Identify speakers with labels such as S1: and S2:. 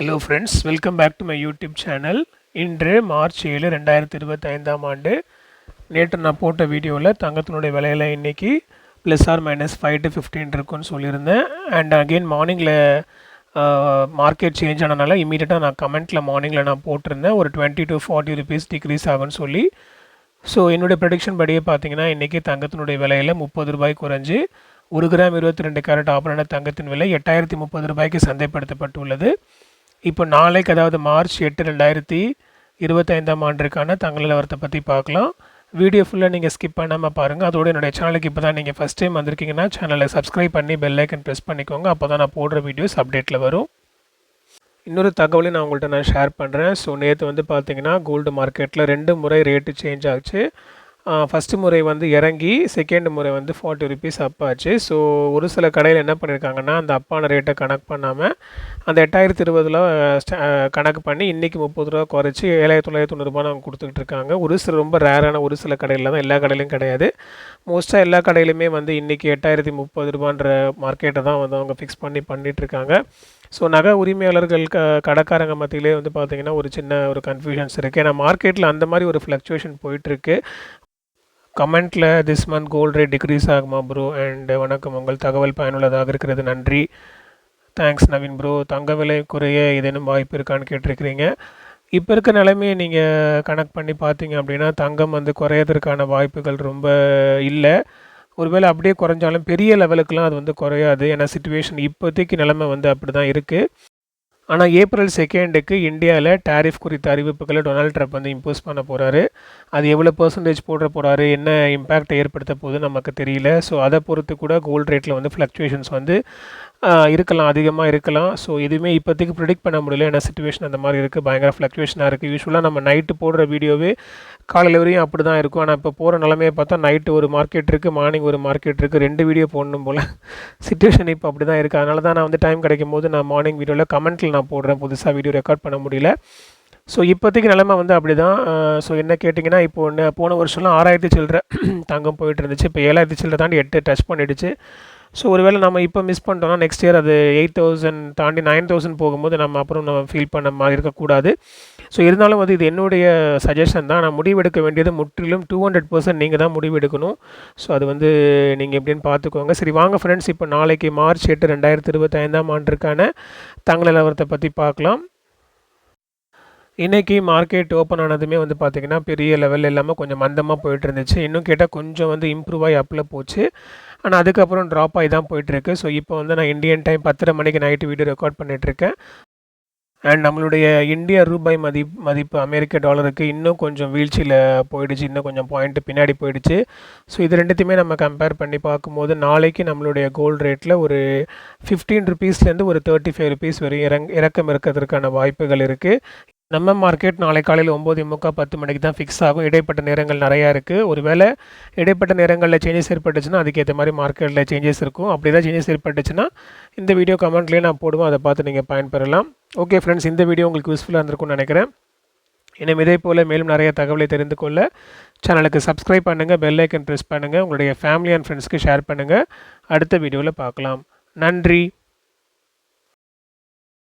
S1: Hello friends welcome back to my YouTube channel இன்று March ஏழு ரெண்டாயிரத்தி இருபத்தைந்தாம் ஆண்டு. நேற்று நான் போட்ட வீடியோவில் தங்கத்தினுடைய விலையில் இன்றைக்கி plus or minus five to fifteen இருக்குன்னு சொல்லியிருந்தேன். அண்ட் அகெயின் மார்னிங்கில் மார்க்கெட் சேஞ்ச் ஆனனால இமீடியட்டாக நான் கமெண்ட்டில் மார்னிங்கில் நான் போட்டிருந்தேன். ஒரு twenty to forty rupees decrease ஆகும்னு சொல்லி. ஸோ என்னுடைய ப்ரடிக்ஷன் படியே பார்த்தீங்கன்னா இன்றைக்கி தங்கத்தினுடைய விலையில் முப்பது ரூபாய் குறைஞ்சி ஒரு கிராம் இருபத்தி ரெண்டு கேரட் ஆபரண தங்கத்தின் விலை எட்டாயிரத்தி முப்பது ரூபாய்க்கு சந்தைப்படுத்தப்பட்டுள்ளது. இப்போ நாளைக்கு அதாவது மார்ச் எட்டு ரெண்டாயிரத்தி இருபத்தைந்தாம் ஆண்டிற்கான தங்க நிலவரத்தை பற்றி பார்க்கலாம். வீடியோ ஃபுல்லாக நீங்கள் ஸ்கிப் பண்ணாமல் பாருங்கள் அதோட என்னுடைய சேனலுக்கு இப்போ தான் நீங்கள் ஃபஸ்ட் டைம் வந்திருக்கீங்கன்னா சேனலை சப்ஸ்கிரைப் பண்ணி பெல் ஐக்கன் ப்ரெஸ் பண்ணிக்கோங்க. அப்போ தான் நான் போடுற வீடியோஸ் அப்டேட்டில் வரும். இன்னொரு தகவலையும் நான் உங்கள்கிட்ட நான் ஷேர் பண்ணுறேன் ஸோ நேற்று வந்து பார்த்தீங்கன்னா கோல்டு மார்க்கெட்டில் ரெண்டு முறை ரேட்டு சேஞ்ச் ஆச்சு. ஃபஸ்ட்டு முறை வந்து இறங்கி செகண்ட் முறை வந்து ஃபார்ட்டி ருபீஸ் அப்பாச்சு ஆச்சு. ஸோ ஒரு சில கடையில் என்ன பண்ணியிருக்காங்கன்னா அந்த அப்பான ரேட்டை கணக்கு பண்ணாமல் அந்த எட்டாயிரத்தி இருபதில் கணக்கு பண்ணி இன்றைக்கி முப்பது ரூபா குறைச்சி ஏழாயிரத்தி தொள்ளாயிரத்தி தொண்ணூறுபா அவங்க கொடுத்துக்கிட்டு இருக்காங்க. ஒரு சில ரொம்ப ரேரான ஒரு சில கடையில் தான் எல்லா கடையிலையும் கிடையாது. மோஸ்ட்டாக எல்லா கடையிலுமே வந்து இன்றைக்கி எட்டாயிரத்தி முப்பது ரூபான்ற மார்க்கெட்டை தான் வந்து அவங்க ஃபிக்ஸ் பண்ணி பண்ணிகிட்ருக்காங்க ஸோ நகை உரிமையாளர்கள் க கடைக்காரங்க மத்தியிலே வந்து பார்த்திங்கன்னா ஒரு சின்ன ஒரு கன்ஃபியூஷன்ஸ் இருக்குது ஏன்னா மார்க்கெட்டில் அந்த மாதிரி ஒரு ஃப்ளக்சுவேஷன் போயிட்டுருக்கு கமெண்ட்டில் this month gold rate decrease ஆகுமா ப்ரோ அண்ட் வணக்கம். உங்கள் தகவல் பயனுள்ளதாக இருக்கிறது. நன்றி. தேங்க்ஸ் நவீன் ப்ரோ தங்க விலை குறைய ஏதேனும் வாய்ப்பு இருக்கான்னு கேட்டிருக்கிறீங்க. இப்போ இருக்க நிலைமையை நீங்கள் கனெக்ட் பண்ணி பார்த்தீங்க அப்படின்னா தங்கம் வந்து குறையதற்கான வாய்ப்புகள் ரொம்ப இல்லை. ஒருவேளை அப்படியே குறைஞ்சாலும் பெரிய லெவலுக்குலாம் அது வந்து குறையாது. ஏன்னா சுச்சுவேஷன் இப்போதைக்கு நிலமை வந்து அப்படி தான் இருக்குது ஆனால் ஏப்ரல் செகண்டுக்கு இந்தியாவில் டேரிஃப் குறித்த அறிவிப்புகளை டொனால்ட் ட்ரம்ப் வந்து இம்போஸ் பண்ண போகிறாரு அது எவ்வளோ பர்சன்டேஜ் போடுற போகிறாரு என்ன இம்பேக்ட் ஏற்படுத்த போகுது நமக்கு தெரியல. ஸோ அதை பொறுத்து கூட கோல்டு ரேட்டில் வந்து ஃப்ளக்சுவேஷன்ஸ் வந்து இருக்கலாம் அதிகமாக இருக்கலாம். ஸோ எதுவுமே இப்போதைக்கு ப்ரிடிக்ட் பண்ண முடியல. ஏன்னா சுச்சுவேஷன் அந்த மாதிரி இருக்குது பயங்கர ஃப்ளக்சுவேஷனாக இருக்குது யூஸ்வலாக நம்ம நைட்டு போடுற வீடியோவே காலையில் வரையும் அப்படி தான் இருக்கும். ஆனால் இப்போ போகிற நிலமையை பார்த்தா நைட்டு ஒரு மார்க்கெட் இருக்குது மார்னிங் ஒரு மார்க்கெட் இருக்குது ரெண்டு வீடியோ போடணும் போல். சுச்சுவேஷன் இப்போ அப்படி தான் இருக்குது அதனால தான் நான் வந்து டைம் கிடைக்கும் போது நான் மார்னிங் வீடியோவில் கமெண்ட்டில் நான் போடுறேன். புதுசாக வீடியோ ரெக்கார்ட் பண்ண முடியல. ஸோ இப்போதைக்கு நிலமை வந்து அப்படி தான் ஸோ என்ன கேட்டிங்கன்னா இப்போ ஒன்று போன வருஷம்லாம் ஆறாயிரத்தி சில்லற தங்கம் போயிட்டு இருந்துச்சு. இப்போ ஏழாயிரத்தி சில்லற தாண்டி எட்டு டச் பண்ணிடுச்சு. ஸோ ஒருவேளை நம்ம இப்போ மிஸ் பண்ணிட்டோம்னா நெக்ஸ்ட் இயர் அது எயிட் தௌசண்ட் தாண்டி நைன் தௌசண்ட் போகும்போது நம்ம அப்புறம் நம்ம ஃபீல் பண்ண மாதிரி இருக்கக்கூடாது. ஸோ இருந்தாலும் வந்து இது என்னுடைய சஜஷன் தான். நான் முடிவெடுக்க வேண்டியது முற்றிலும் டூ ஹண்ட்ரட் பர்சன்ட் நீங்கள் தான் முடிவெடுக்கணும். ஸோ அது வந்து நீங்கள் எப்படின்னு பார்த்துக்கோங்க. சரி வாங்க ஃப்ரெண்ட்ஸ் இப்போ நாளைக்கு மார்ச் எட்டு ரெண்டாயிரத்தி இருபத்தைந்தாம் ஆண்டுக்கான தங்க நிலவரத்தை பற்றி பார்க்கலாம். இன்றைக்கி மார்க்கெட் ஓப்பன் ஆனதுமே வந்து பார்த்திங்கன்னா பெரிய லெவல் இல்லாமல் கொஞ்சம் மந்தமாக போயிட்டு இருந்துச்சு. இன்னும் கேட்டால் கொஞ்சம் வந்து இம்ப்ரூவ் ஆகி அப்பில் போச்சு. ஆனால் அதுக்கப்புறம் ட்ராப் ஆகி தான் போயிட்டுருக்கு. ஸோ இப்போ வந்து நான் இந்தியன் டைம் பத்தரை மணிக்கு நைட்டு வீடியோ ரெக்கார்ட் பண்ணிகிட்ருக்கேன் அண்ட் நம்மளுடைய இந்திய ரூபாய் மதி மதிப்பு அமெரிக்க டாலருக்கு இன்னும் கொஞ்சம் வீழ்ச்சியில் போயிடுச்சு. இன்னும் கொஞ்சம் பாயிண்ட்டு பின்னாடி போயிடுச்சு. ஸோ இது ரெண்டுத்தையுமே நம்ம கம்பேர் பண்ணி பார்க்கும்போது நாளைக்கு நம்மளுடைய கோல்டு ரேட்டில் ஒரு ஃபிஃப்டீன் ருபீஸ்லேருந்து ஒரு தேர்ட்டி ஃபைவ் ருபீஸ் வரையும் இறங் இறக்கம் இருக்கிறதுக்கான வாய்ப்புகள் இருக்குது நம்ம மார்க்கெட் நாளை காலையில் ஒம்பது முக்கால் பத்து மணிக்கு தான் ஃபிக்ஸ் ஆகும். இடைப்பட்ட நேரங்கள் நிறையா இருக்குது ஒரு வேளை இடைப்பட்ட நேரங்களில் சேஞ்சஸ் ஏற்பட்டுச்சுன்னா அதுக்கேற்ற மாதிரி மார்க்கெட்டில் சேஞ்சஸ் இருக்கும். அப்படி தான் சேஞ்சஸ் ஏற்பட்டுச்சுன்னா இந்த வீடியோ கமெண்ட்லேயே நான் போடுவோம் அதை பார்த்து நீங்கள் பயன்பெறலாம். ஓகே ஃப்ரெண்ட்ஸ் இந்த வீடியோ உங்களுக்கு யூஸ்ஃபுல்லாக இருந்திருக்கும்னு நினைக்கிறேன். இன்னும் இதே போல் மேலும் நிறைய தகவலை தெரிந்து கொள்ள சேனலுக்கு சப்ஸ்கிரைப் பண்ணுங்கள் பெல் ஐக்கன் ப்ரெஸ் பண்ணுங்கள் உங்களுடைய ஃபேமிலி அண்ட் ஃப்ரெண்ட்ஸ்க்கு ஷேர் பண்ணுங்கள் அடுத்த வீடியோவில் பார்க்கலாம். நன்றி.